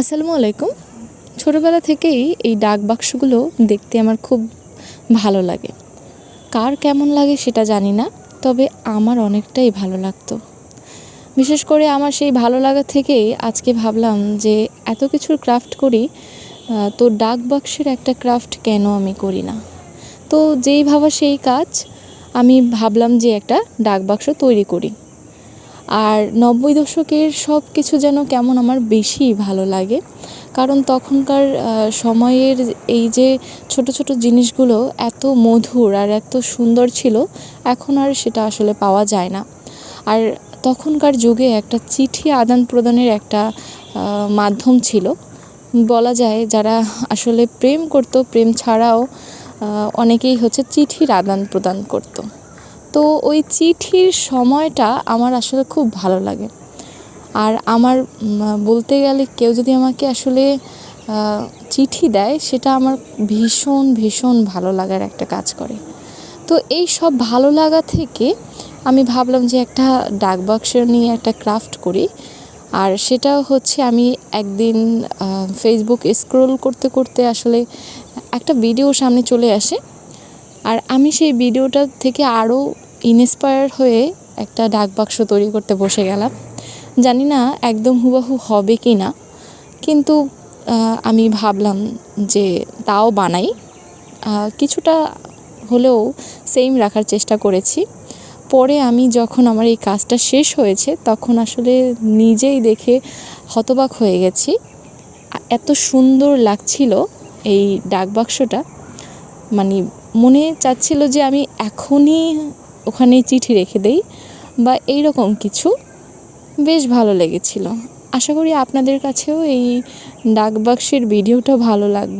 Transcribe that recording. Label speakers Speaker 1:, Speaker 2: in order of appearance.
Speaker 1: আসসালামু আলাইকুম। ছোটোবেলা থেকেই এই ডাক বাক্সগুলো দেখতে আমার খুব ভালো লাগে। কার কেমন লাগে সেটা জানি না, তবে আমার অনেকটাই ভালো লাগতো। বিশেষ করে আমার সেই ভালো লাগা থেকেই আজকে ভাবলাম যে এত কিছুর ক্রাফট করি তো ডাক বাক্সের একটা ক্রাফট কেন আমি করি না? তো যেই ভাবা সেই কাজ, আমি ভাবলাম যে একটা ডাক বাক্স তৈরি করি। আর নব্বই দশকের সব কিছু যেন কেমন আমার বেশি ভালো লাগে। কারণ তখনকার সময়ের এই যে ছোট ছোট জিনিসগুলো এত মধুর আর এত সুন্দর ছিল, এখন আর সেটা আসলে পাওয়া যায় না। আর তখনকার যুগে একটা চিঠি আদান প্রদানের একটা মাধ্যম ছিল। বলা যায় যারা আসলে প্রেম করতো, প্রেম ছাড়াও অনেকেই হচ্ছে চিঠির আদান প্রদান করতো। তো ওই চিঠির সময়টা আমার আসলে খুব ভালো লাগে। আর আমার বলতে গেলে কেউ যদি আমাকে আসলে চিঠি দেয়, সেটা আমার ভীষণ ভীষণ ভালো লাগার একটা কাজ করে। তো এই সব ভালো লাগা থেকে আমি ভাবলাম যে একটা ডাক বাক্স নিয়ে একটা ক্রাফট করি। আর সেটা হচ্ছে আমি একদিন ফেসবুক স্ক্রোল করতে করতে আসলে একটা ভিডিও সামনে চলে আসে। আর আমি সেই ভিডিওটা থেকে আরও ইন্সপায়ার হয়ে একটা ডাক বাক্স তৈরি করতে বসে গেলাম। জানি না একদম হুবাহু হবে কি না, কিন্তু আমি ভাবলাম যে তাও বানাই। কিছুটা হলেও সেম রাখার চেষ্টা করেছি। পরে আমি যখন আমার এই কাজটা শেষ হয়েছে, তখন আসলে নিজেই দেখে হতবাক হয়ে গেছি। এত সুন্দর লাগছিল এই ডাক বাক্সটা মানে মনে চাচ্ছিল যে আমি এখনই ওখানে চিঠি রেখে দেই বা এই রকম কিছু। বেশ ভালো লেগেছিল। আশা করি আপনাদের কাছেও এই ডাকবাক্সের ভিডিওটা ভালো লাগবে।